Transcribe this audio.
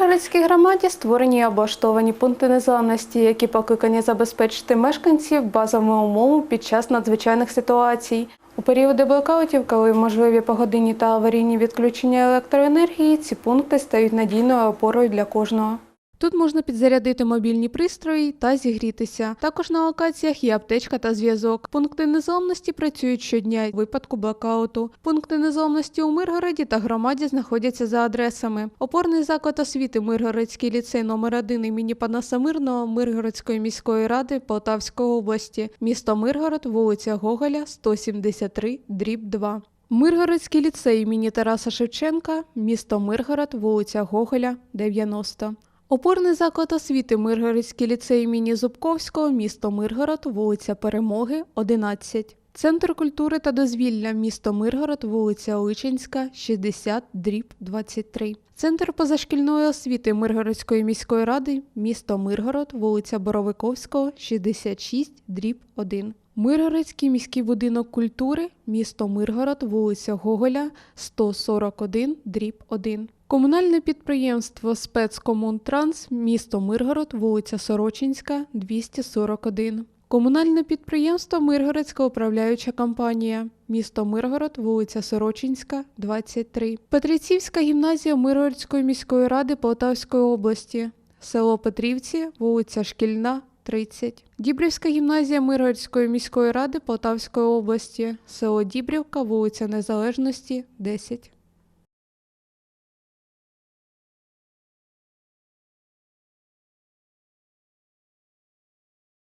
Миргородській громаді створені облаштовані пункти незламності, які покликані забезпечити мешканців базовими умовами під час надзвичайних ситуацій. У періоди блокаутів, коли можливі погодинні та аварійні відключення електроенергії, ці пункти стають надійною опорою для кожного. Тут можна підзарядити мобільні пристрої та зігрітися. Також на локаціях є аптечка та зв'язок. Пункти незламності працюють щодня в випадку блокауту. Пункти незламності у Миргороді та громаді знаходяться за адресами. Опорний заклад освіти Миргородський ліцей номер 1 імені Панаса Мирного Миргородської міської ради Полтавської області. Місто Миргород, вулиця Гоголя, 173, дріб 2. Миргородський ліцей імені Тараса Шевченка, місто Миргород, вулиця Гоголя, 90. Опорний заклад освіти Миргородський ліцей імені Зубковського, місто Миргород, вулиця Перемоги, 11. Центр культури та дозвілля, місто Миргород, вулиця Личинська, 60, дріб 23. Центр позашкільної освіти Миргородської міської ради, місто Миргород, вулиця Боровиковського, 66, дріб 1. Миргородський міський будинок культури, місто Миргород, вулиця Гоголя, 141, дріб 1. Комунальне підприємство Спецкомунтранс, місто Миргород, вулиця Сорочинська, 241. Комунальне підприємство Миргородська управляюча компанія, місто Миргород, вулиця Сорочинська, 23. Петрицівська гімназія Миргородської міської ради Полтавської області, село Петрівці, вулиця Шкільна, 30. Дібрівська гімназія Миргородської міської ради Полтавської області, село Дібрівка, вулиця Незалежності, 10.